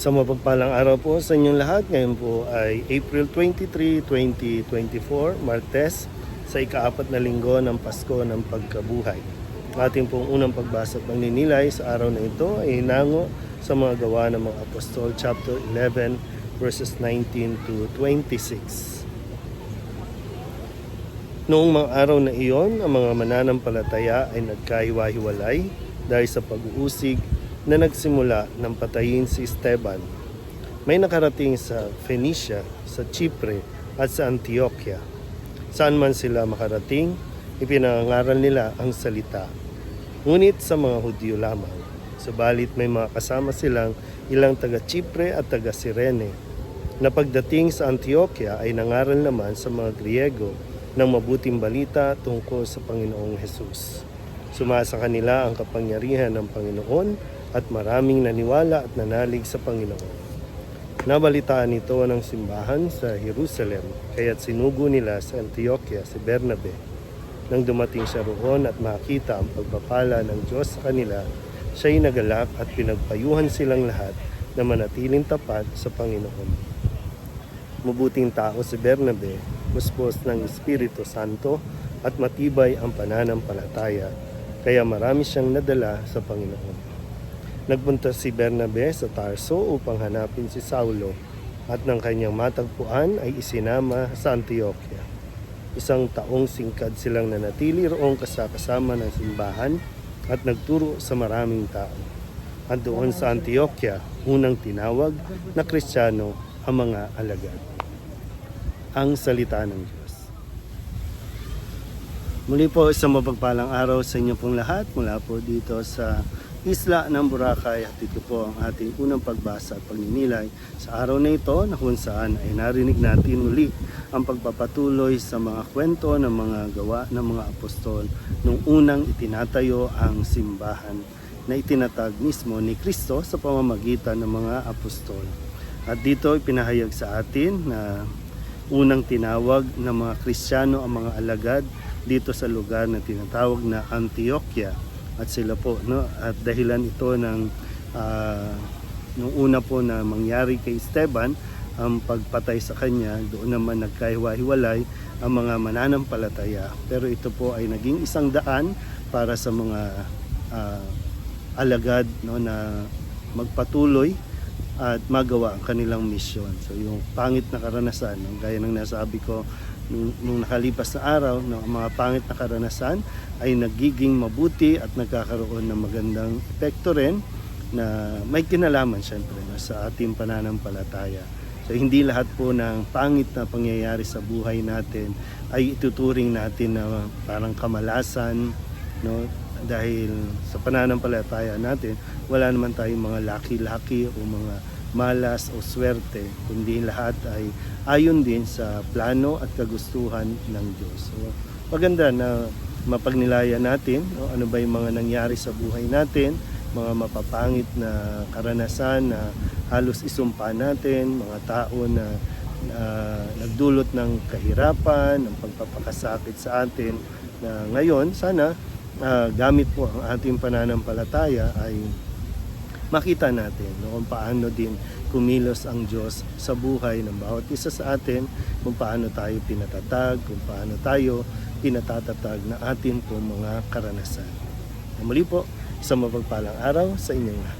Sa mapagpalang araw po sa inyong lahat. Ngayon po ay April 23, 2024, Martes, sa ikaapat na linggo ng Pasko ng Pagkabuhay. Ating pong unang pagbasa at pagninilay sa araw na ito ay hinango sa mga gawa ng mga Apostol, chapter 11, verses 19 to 26. Noong mga araw na iyon, ang mga mananampalataya ay nagkahiwa-hiwalay dahil sa pag-uusig na nagsimula ng patayin si Esteban. May nakarating sa Phoenicia, sa Chipre at sa Antioquia. Saan man sila makarating, ipinangaral nila ang salita. Ngunit sa mga Hudyo lamang. Subalit may mga kasama silang ilang taga Chipre at taga Sirene na pagdating sa Antioquia ay nangaral naman sa mga Griego ng mabuting balita tungkol sa Panginoong Hesus. Sumasa kanila ang kapangyarihan ng Panginoon at maraming naniwala at nanalig sa Panginoon. Nabalitaan ito ng simbahan sa Jerusalem, kaya't sinugo nila sa Antioquia si Bernabe. Nang dumating siya roon at makita ang pagpapala ng Diyos sa kanila, siya'y nagalak at pinagpayuhan silang lahat na manatiling tapat sa Panginoon. Mabuting tao si Bernabe, muspos ng Espiritu Santo at matibay ang pananampalataya, kaya marami siyang nadala sa Panginoon. Nagpunta si Bernabe sa Tarso upang hanapin si Saulo at ng kanyang matagpuan ay isinama sa Antioquia. Isang taong singkad silang nanatili roong kasakasama ng simbahan at nagturo sa maraming tao. At doon sa Antioquia, unang tinawag na Kristiyano ang mga alagad. Ang salita ng Diyos. Muli po isang mapagpalang araw sa inyo pong lahat mula po dito sa isla ng Boracay. At ito po ang ating unang pagbasa at pagninilay. Sa araw na ito na kung saan ay narinig natin muli ang pagpapatuloy sa mga kwento ng mga gawa ng mga apostol nung unang itinatayo ang simbahan na itinatag mismo ni Kristo sa pamamagitan ng mga apostol. At dito ipinahayag sa atin na unang tinawag ng mga Kristiyano ang mga alagad dito sa lugar na tinatawag na Antioquia at sila po no at dahilan ito ng ah, nung una po na mangyari kay Esteban ang pagpatay sa kanya doon naman nagkahiwa-hiwalay ang mga mananampalataya pero ito po ay naging isang daan para sa mga ah, alagad no na magpatuloy at magawa ang kanilang misyon. So yung pangit na karanasan, no, gaya ng nasabi ko nung, nakalipas na araw, ang mga pangit na karanasan ay nagiging mabuti at nagkakaroon ng magandang epekto rin na may kinalaman syempre no, sa ating pananampalataya. So hindi lahat po ng pangit na pangyayari sa buhay natin ay ituturing natin na parang kamalasan, no? Dahil sa pananampalataya natin, wala naman tayong mga laki-laki o mga malas o swerte, kundi lahat ay ayon din sa plano at kagustuhan ng Diyos. So, maganda na mapagnilayan natin no? ano ba yung mga nangyari sa buhay natin, mga mapapangit na karanasan na halos isumpa natin, mga tao na na nagdulot ng kahirapan, ng pagpapakasakit sa atin na ngayon sana ah, gamit po ang ating pananampalataya ay makita natin no, kung paano din kumilos ang Diyos sa buhay ng bawat isa sa atin, kung paano tayo pinatatag, kung paano tayo pinatatatag na atin po mga karanasan. Muli po, isang mapagpalang araw sa inyong lahat.